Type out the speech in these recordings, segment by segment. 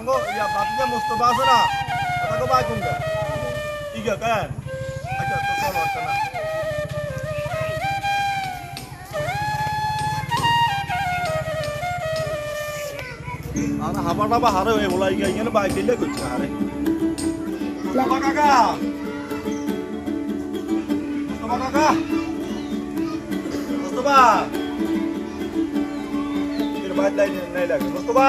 আঙ্গো, ইয়া বাতিজা মুস্তফা আছে না। তাকে বাই কোনটা ইগা কেন? আচ্ছা তো চলো একটা না। আর হাবার বাবা হারে হয়ে বলা ইগা ইগা বাই দিলে করছে হারে। মুস্তফা কাকা! মুস্তফা কাকা! মুস্তফা লাইন নাই লাগে মুস্তফা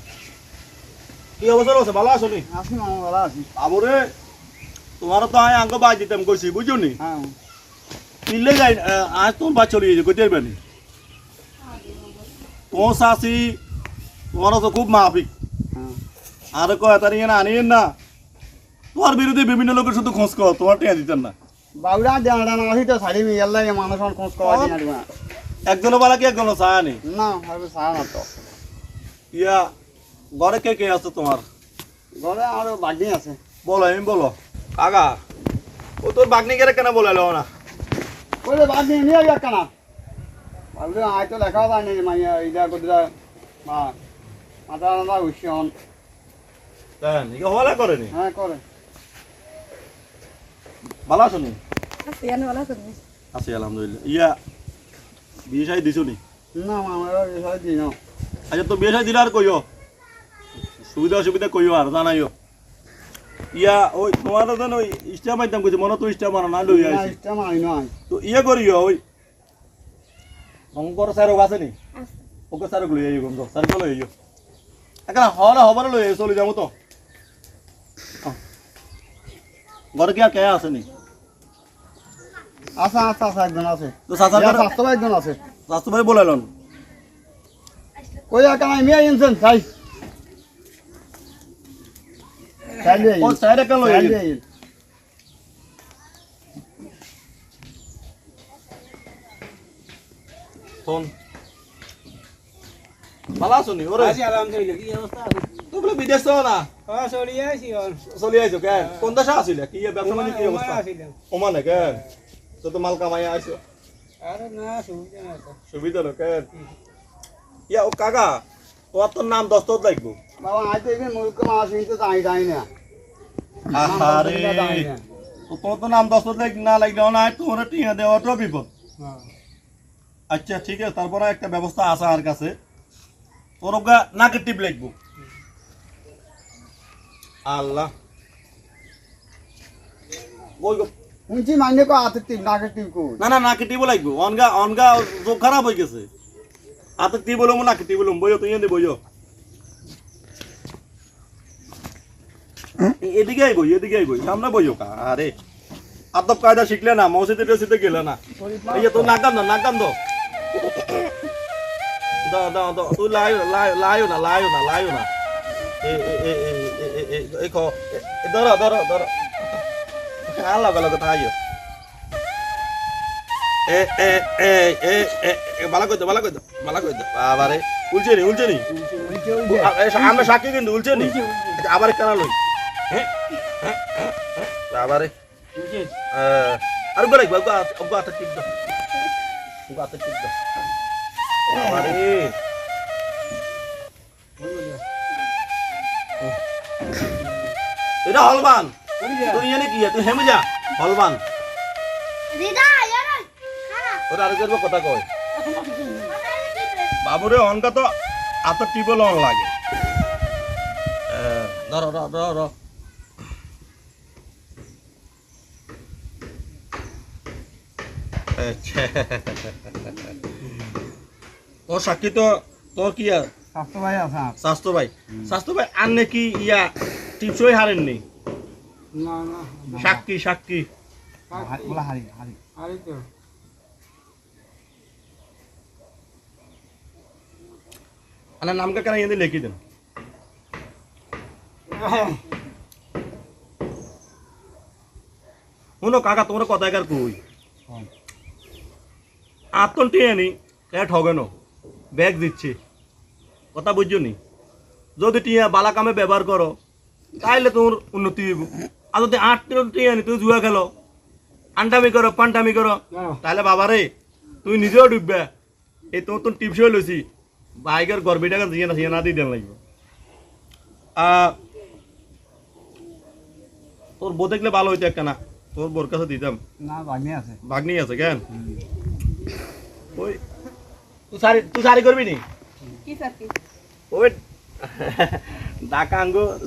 কি অবস্থা আছে ভালো আছো নি? আসি মামা ভালো আছি। আবরে তোমার তো আয় আঙ্গ বাজ দিতাম কইছি বুঝছ নি? হ্যাঁ। পিলে যাই আজ তোমার বাচ্চা চলে গেছে কইতে পারবেনি তোমার শাশি তোমার তো খুব মাফিক। হ্যাঁ। আর কয় তার ইয়ে না আনিয়েন না। তোমার বিরুদ্ধে বিভিন্ন লোকের শুধু খোঁজ কর তোমার টিয়া দিতেন না। বাবুরা জানা না আসি তো ছাড়ি মি আল্লাহ মানুষ খোঁজ করা একজনের বেলা কি একজনের চায় নি? না হবে না তো। ইয়া ঘরে কে কে আছে তোমার? ঘরে আরও বাগনি আছে। বলো আমি বলো। কাকা ও তোর বাগনি কেন কেন বলালো না? কইলে বাগনি নিয়ে যাক কেন? বাবুরা আয় তো লেখা যায় নি মাইয়া ইদা কদিরা মা মাথা রান্না উৎসন দেন ইকে হলা করেনি? হ্যাঁ করে। ভালো আছো নি? আছি এনে ভালো আছেন আছি আলহামদুলিল্লাহ। ইয়া বিয়ে শাড়ি দিছো নি? না মামারা বিষয় দিন আচ্ছা তো বিয়ে শাড়ি দিলে আর কইও? সুবিধা অসুবিধা কইও আর জানাইও। ইয়া ওই তোমার তো ওই স্টাম্প আইতাম কইছে মনে তো স্টাম্প আনা না লই না আইছি। ইচ্ছা মারি নয় তো ইয়ে করিও ওই। শঙ্কর স্যার আছে নি? আছে। ওকে স্যার লই আইও গন্ধ স্যার লই আইও। এখন হলে হবার লই আইও চলে যাব তো। ঘরে কি আর কে আছে নি? আছে আছে আছে একজন আছে। তো সাসার ইয়া স্বাস্থ্য একজন আছে। স্বাস্থ্য ভাই বলাইলন কই একা নাই মিয়া ইনসেন খাই চাইলে ও স্যার কেন লই আইও চাইলে ফোন ভালো আছো নি ওরে আছি আলহামদুলিল্লাহ কি অবস্থা আছে তুই বলে বিদেশ তো না ও চলি আছি অন চলি আইছো কে কোন দেশে আসিলে কি ব্যবসা মানে কি ওমান অবস্থা আছিলাম ওমানে কে তো তো মাল কামাই আইছো আরে না সুবিধা না তো সুবিধা লোক ইয়া ও কাকা তোমার তোর নাম লাগবো? বাবা আজ তো এখানে মুলক মাছ যাই যাই না। আরে তোমার তো নাম দস্তত লাগ না লাগলে না তোমার টিয়া দেওয়াটাও বিপদ। আচ্ছা ঠিক আছে তারপরে একটা ব্যবস্থা আছে আর কাছে। তোর নাকে টিপ লাগবো। আল্লাহ। ওই শুনছি মাইনে কো হাতের টিপ নাকের টিপ কো। না না নাকে টিপও লাগবো। অনগা অনগা খারাপ হয়ে গেছে। হাতে টিপ বলুম নাকে টিপ বলুম বইও তুই এনে বইও এদিকে আইবই এদিকে আইবই সামনে বইও কা আরে আদব কায়দা শিখলে না মসজিদে টসজিদে গেলে না এই তোর নাকাম দো নাকাম দো দাও দাও দাও তুই লাইও লাইও লাইও না লাইও না লাইও না এ এ এ এ এ এ এ এ ধরো ধরো ধরো আল্লাহ গেল কথা আইও বাবারে। উলছে নি কিন্তু নি আবার বাবারে। হলবান। তুই ইয়ে কি তুই হেমে যা। হলবান। দিদা ওরা আর করব কথা কয়। বাবুরে অনকা তো আত টিপল অন লাগে। ধর ধর তোর সাক্ষী তো তোর কি আর? স্বাস্থ্য ভাই আছে স্বাস্থ্য ভাই স্বাস্থ্য ভাই আর নাকি ইয়া টিপসই হারেননি? না না সাক্ষী সাক্ষী। বলা হারি হারি। আরে আনার নামটা কেন এনে লিখি দেন শুনো কাকা তোমার কথা একার কই আতন টিয়ে নি এ ঠগে ন ব্যাগ দিচ্ছে কথা বুঝছ নি যদি টিয়া বালা কামে ব্যবহার করো তাইলে তোমার উন্নতি হইব আর যদি আট টিয়া নি তুই জুয়া খেলো আন্টামি করো পান্টামি করো তাহলে বাবা রে তুই নিজেও ডুববে এই তোমার তোর টিপস হয়ে লইছি বাইকের গর্বিটাকে দিয়ে না দিয়ে না দিয়ে দেন লাগবে। তোর বউ দেখলে ভালো হইতো একটা না তোর বোর কাছে দিতাম। না আছে। ভাগ্নি আছে কেন? ওই তুই সারি তুই সারি করবি নি? কি সাথী ওই ঢাকা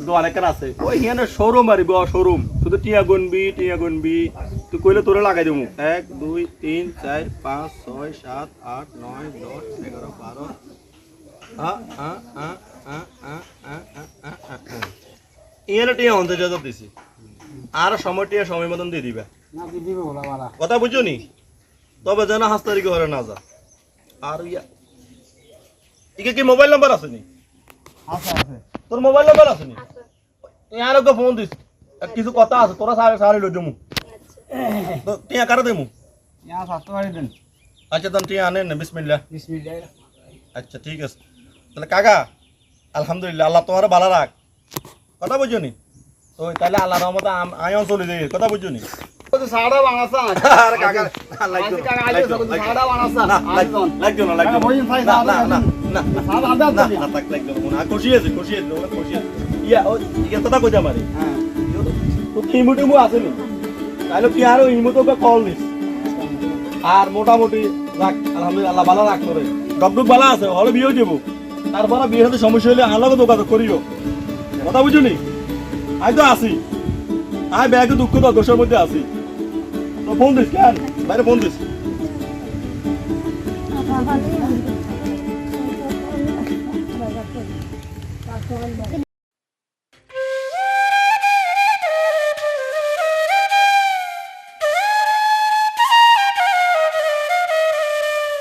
দোয়ার একটা আছে। ওই এখানে শোরুম মারিব শোরুম শুধু টিয়া গুনবি টিয়া গুনবি। তুই কইলে তোরে লাগাই দেবো। এক দুই তিন চার পাঁচ ছয় সাত আট নয় দশ এগারো বারো এখানে টিয়া অন্তর যাজব দিছি। আর সময় টিয়া সময় মতন দিয়ে দিবা কথা বুঝছ নি? তবে যেন হাস তারিখে ঘরে না যা। আর ইয়া ইকে কি মোবাইল নাম্বার আছে নি? তোর মোবাইল নাম্বার আছে নি? ওকে ফোন দিস। কিছু কথা আছে তোরা সারে সারে লই দেমু। তো তুই কারে দেমু? আচ্ছা তখন তুই আনে না বিসমিল্লাহ। বিসমিল্লাহ। আচ্ছা ঠিক আছে। তাহলে কাকা আলহামদুলিল্লাহ আল্লাহ তোমার ভালো রাখ। কথা বুঝছ নি? তো তাহলে আল্লাহ রহমতে আয়ন চলে যাই কথা বুঝছ নি? তাক খুশি আছে খুশি আছে ইয়া ও কথা কইতা মারি হ্যাঁ। তো ইমো টিমো আছে নি? তাহলে কি আর ইমো তো কল নিস আর মোটামুটি রাখ আলহামদুলিল্লাহ আল্লাহ ভালো রাখ করে ডকডুক ভালো আছে হলে বিয়েও যাব। তারপরে বিয়ে সাথে সমস্যা হলে আলাদা যোগাযোগ করিও কথা বুঝুনি আই তো আসি আই ব্যাগে দুঃখ তো দোষের মধ্যে আসি তো ফোন দিস কেন বাইরে ফোন দিস